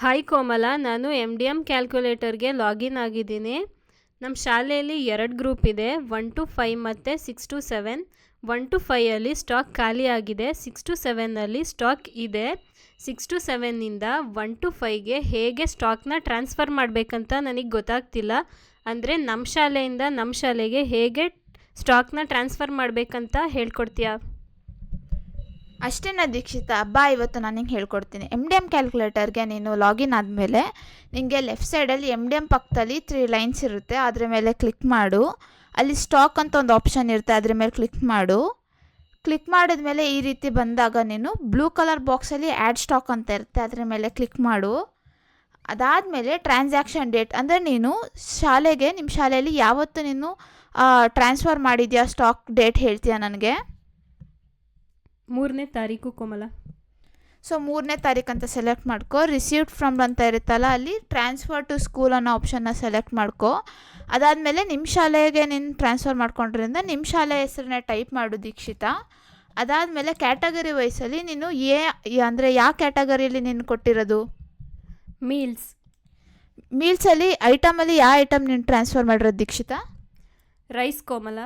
Hi Komala ನಾನು M D M ಕ್ಯಾಲ್ಕುಲೇಟರ್ಗೆ login ಆಗಿದ್ದೀನಿ. ನಮ್ಮ ಶಾಲೆಯಲ್ಲಿ ಎರಡು ಗ್ರೂಪ್ ಇದೆ ಒನ್ ಟು ಫೈವ್ ಮತ್ತು six to seven one to ಫೈಯಲ್ಲಿ stock ಖಾಲಿ ಆಗಿದೆ ಸಿಕ್ಸ್ ಟು ಸೆವೆನ್ನಲ್ಲಿ ಸ್ಟಾಕ್ ಇದೆ. ಸಿಕ್ಸ್ ಟು ಸೆವೆನ್ನಿಂದ ಒನ್ ಟು ಫೈವ್ಗೆ ಹೇಗೆ ಸ್ಟಾಕ್ನ ಟ್ರಾನ್ಸ್ಫರ್ ಮಾಡಬೇಕಂತ ನನಗೆ ಗೊತ್ತಾಗ್ತಿಲ್ಲ. ಅಂದರೆ ನಮ್ಮ ಶಾಲೆಯಿಂದ ನಮ್ಮ ಶಾಲೆಗೆ ಹೇಗೆ ಸ್ಟಾಕ್ನ ಟ್ರಾನ್ಸ್ಫರ್ ಮಾಡಬೇಕಂತ ಹೇಳ್ಕೊಡ್ತೀಯಾ? ಅಷ್ಟೇನಾ ದೀಕ್ಷಿತ? ಬಾ, ಇವತ್ತು ನಾನು ನಿಂಗೆ ಹೇಳ್ಕೊಡ್ತೀನಿ. ಎಂ ಡಿ ಎಂ ಕ್ಯಾಲ್ಕುಲೇಟರ್ಗೆ ನೀನು ಲಾಗಿನ್ ಆದಮೇಲೆ ನಿಮಗೆ ಲೆಫ್ಟ್ ಸೈಡಲ್ಲಿ ಎಂ ಡಿ ಎಂ ಪಕ್ಕದಲ್ಲಿ ತ್ರೀ ಲೈನ್ಸ್ ಇರುತ್ತೆ. ಅದ್ರ ಮೇಲೆ ಕ್ಲಿಕ್ ಮಾಡು. ಅಲ್ಲಿ ಸ್ಟಾಕ್ ಅಂತ ಒಂದು ಆಪ್ಷನ್ ಇರುತ್ತೆ. ಅದ್ರ ಮೇಲೆ ಕ್ಲಿಕ್ ಮಾಡು. ಕ್ಲಿಕ್ ಮಾಡಿದ್ಮೇಲೆ ಈ ರೀತಿ ಬಂದಾಗ ನೀನು ಬ್ಲೂ ಕಲರ್ ಬಾಕ್ಸಲ್ಲಿ ಆ್ಯಡ್ ಸ್ಟಾಕ್ ಅಂತ ಇರುತ್ತೆ. ಅದ್ರ ಮೇಲೆ ಕ್ಲಿಕ್ ಮಾಡು. ಅದಾದಮೇಲೆ ಟ್ರಾನ್ಸಾಕ್ಷನ್ ಡೇಟ್ ಅಂದರೆ ನೀನು ಶಾಲೆಗೆ ನಿಮ್ಮ ಶಾಲೆಯಲ್ಲಿ ಯಾವತ್ತು ನೀನು ಟ್ರಾನ್ಸ್ಫರ್ ಮಾಡಿದ್ಯಾ ಸ್ಟಾಕ್ ಡೇಟ್ ಹೇಳ್ತೀಯಾ ನನಗೆ? ಮೂರನೇ ತಾರೀಕು ಕೋಮಲ. ಸೊ ಮೂರನೇ ತಾರೀಕು ಅಂತ ಸೆಲೆಕ್ಟ್ ಮಾಡ್ಕೊ. ರಿಸೀವ್ಡ್ ಫ್ರಮ್ ಅಂತ ಇರುತ್ತಲ್ಲ ಅಲ್ಲಿ ಟ್ರಾನ್ಸ್ಫರ್ ಟು ಸ್ಕೂಲ್ ಅನ್ನೋ ಆಪ್ಷನ್ನ ಸೆಲೆಕ್ಟ್ ಮಾಡ್ಕೊ. ಅದಾದಮೇಲೆ ನಿಮ್ಮ ಶಾಲೆಗೆ ನೀನು ಟ್ರಾನ್ಸ್ಫರ್ ಮಾಡ್ಕೊಂಡ್ರಿಂದ ನಿಮ್ಮ ಶಾಲೆ ಹೆಸರನ್ನ ಟೈಪ್ ಮಾಡು ದೀಕ್ಷಿತ. ಅದಾದಮೇಲೆ ಕ್ಯಾಟಗರಿ ವೈಸಲ್ಲಿ ನೀನು ಏ ಅಂದರೆ ಯಾವ ಕ್ಯಾಟಗರಿಯಲ್ಲಿ ನೀನು ಕೊಟ್ಟಿರೋದು? ಮೀಲ್ಸ್ ಮೀಲ್ಸಲ್ಲಿ ಐಟಮಲ್ಲಿ ಯಾವ ಐಟಮ್ ನೀನು ಟ್ರಾನ್ಸ್ಫರ್ ಮಾಡಿರೋದು ದೀಕ್ಷಿತ? ರೈಸ್ ಕೋಮಲ.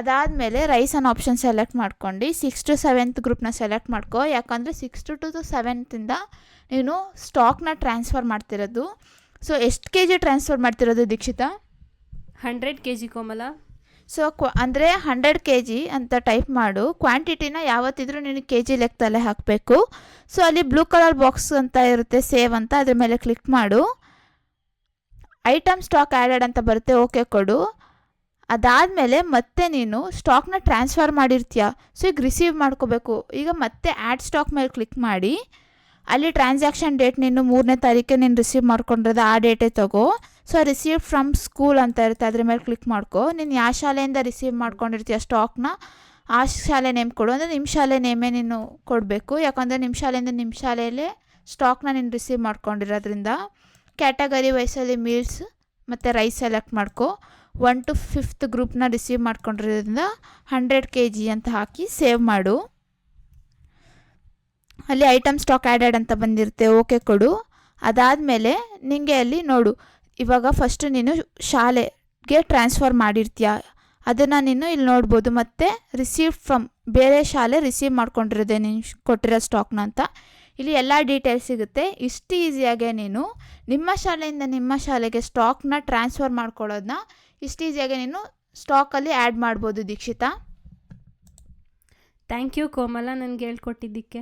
ಅದಾದಮೇಲೆ ರೈಸ್ ಅನ್ನೋ ಆಪ್ಷನ್ ಸೆಲೆಕ್ಟ್ ಮಾಡ್ಕೊಂಡು ಸಿಕ್ಸ್ ಟು ಸೆವೆಂತ್ ಗ್ರೂಪ್ನ ಸೆಲೆಕ್ಟ್ ಮಾಡ್ಕೋ. ಯಾಕಂದರೆ ಸಿಕ್ಸ್ ಟು ಟು ಸೆವೆಂತಿಂದ ನೀನು ಸ್ಟಾಕ್ನ ಟ್ರಾನ್ಸ್ಫರ್ ಮಾಡ್ತಿರೋದು. ಸೊ ಎಷ್ಟು ಕೆ ಜಿ ಟ್ರಾನ್ಸ್ಫರ್ ಮಾಡ್ತಿರೋದು Dikshita? Hundred K G Komala. So ಕ್ವ ಅಂದರೆ ಹಂಡ್ರೆಡ್ ಕೆ ಜಿ ಅಂತ ಟೈಪ್ ಮಾಡು. ಕ್ವಾಂಟಿಟಿನ ಯಾವತ್ತಿದ್ರೂ ನೀನು ಕೆ ಜಿ ಲೆಕ್ಕದಲ್ಲೇ ಹಾಕಬೇಕು. ಸೊ ಅಲ್ಲಿ ಬ್ಲೂ ಕಲರ್ ಬಾಕ್ಸ್ ಅಂತ ಇರುತ್ತೆ ಸೇವ್ ಅಂತ. ಅದ್ರ ಮೇಲೆ ಕ್ಲಿಕ್ ಮಾಡು. ಐಟಮ್ ಸ್ಟಾಕ್ ಆ್ಯಡೆಡ್ ಅಂತ ಬರುತ್ತೆ ಓಕೆ ಕೊಡು. ಅದಾದಮೇಲೆ ಮತ್ತೆ ನೀನು ಸ್ಟಾಕ್ನ ಟ್ರಾನ್ಸ್ಫರ್ ಮಾಡಿರ್ತೀಯ. ಸೊ ಈಗ ರಿಸೀವ್ ಮಾಡ್ಕೋಬೇಕು. ಈಗ ಮತ್ತೆ ಆ್ಯಡ್ ಸ್ಟಾಕ್ ಮೇಲೆ ಕ್ಲಿಕ್ ಮಾಡಿ, ಅಲ್ಲಿ ಟ್ರಾನ್ಸಾಕ್ಷನ್ ಡೇಟ್ ನೀನು ಮೂರನೇ ತಾರೀಕೆ ನೀನು ರಿಸೀವ್ ಮಾಡ್ಕೊಂಡಿರೋದು ಆ ಡೇಟೇ ತಗೋ. ಸೊ ರಿಸೀವ್ ಫ್ರಮ್ ಸ್ಕೂಲ್ ಅಂತ ಇರುತ್ತೆ, ಅದ್ರ ಮೇಲೆ ಕ್ಲಿಕ್ ಮಾಡ್ಕೊ. ನೀನು ಯಾವ ಶಾಲೆಯಿಂದ ರಿಸೀವ್ ಮಾಡ್ಕೊಂಡಿರ್ತೀಯ ಸ್ಟಾಕ್ನ ಆ ಶಾಲೆ ನೇಮ್ ಕೊಡು. ಅಂದರೆ ನಿಮ್ಮ ಶಾಲೆ ನೇಮೇ ನೀನು ಕೊಡಬೇಕು. ಯಾಕಂದರೆ ನಿಮ್ಮ ಶಾಲೆಯಿಂದ ನಿಮ್ಮ ಶಾಲೆಯಲ್ಲೇ ಸ್ಟಾಕ್ನ ನೀನು ರಿಸೀವ್ ಮಾಡ್ಕೊಂಡಿರೋದ್ರಿಂದ ಕ್ಯಾಟಗರಿ ವೈಸಲ್ಲಿ ಮೀಲ್ಸ್ ಮತ್ತು ರೈಸ್ ಸೆಲೆಕ್ಟ್ ಮಾಡ್ಕೊ ಒನ್ ಟು ಫಿಫ್ತ್ ಗ್ರೂಪ್ನ ರಿಸೀವ್ ಮಾಡ್ಕೊಂಡಿರೋದ್ರಿಂದ ಹಂಡ್ರೆಡ್ ಕೆ ಜಿ ಅಂತ ಹಾಕಿ ಸೇವ್ ಮಾಡು. ಅಲ್ಲಿ ಐಟಮ್ ಸ್ಟಾಕ್ ಆ್ಯಡೆಡ್ ಅಂತ ಬಂದಿರುತ್ತೆ ಓಕೆ ಕೊಡು. ಅದಾದಮೇಲೆ ನಿಮಗೆ ಅಲ್ಲಿ ನೋಡು, ಇವಾಗ ಫಸ್ಟು ನೀನು ಶಾಲೆಗೆ ಟ್ರಾನ್ಸ್ಫರ್ ಮಾಡಿರ್ತೀಯ. ಅದನ್ನು ನೀನು ಇಲ್ಲಿ ನೋಡ್ಬೋದು. ಮತ್ತು ರಿಸೀವ್ ಫ್ರಮ್ ಬೇರೆ ಶಾಲೆ ರಿಸೀವ್ ಮಾಡ್ಕೊಂಡಿರೋದೆ ನೀನು ಕೊಟ್ಟಿರೋ ಸ್ಟಾಕ್ನ ಅಂತ. ಇಲ್ಲಿ ಎಲ್ಲ ಡೀಟೇಲ್ಸ್ ಸಿಗುತ್ತೆ. ಇಷ್ಟು ಈಸಿಯಾಗೆ ನೀನು ನಿಮ್ಮ ಶಾಲೆಯಿಂದ ನಿಮ್ಮ ಶಾಲೆಗೆ ಸ್ಟಾಕ್ನ ಟ್ರಾನ್ಸ್ಫರ್ ಮಾಡ್ಕೊಳ್ಳೋದನ್ನ ಇಷ್ಟು ಈಸಿಯಾಗೆ ನೀನು ಸ್ಟಾಕಲ್ಲಿ ಆ್ಯಡ್ ಮಾಡ್ಬೋದು ದೀಕ್ಷಿತಾ. ಥ್ಯಾಂಕ್ ಯು ಕೋಮಲ ನನಗೆ ಹೇಳ್ಕೊಟ್ಟಿದ್ದಕ್ಕೆ.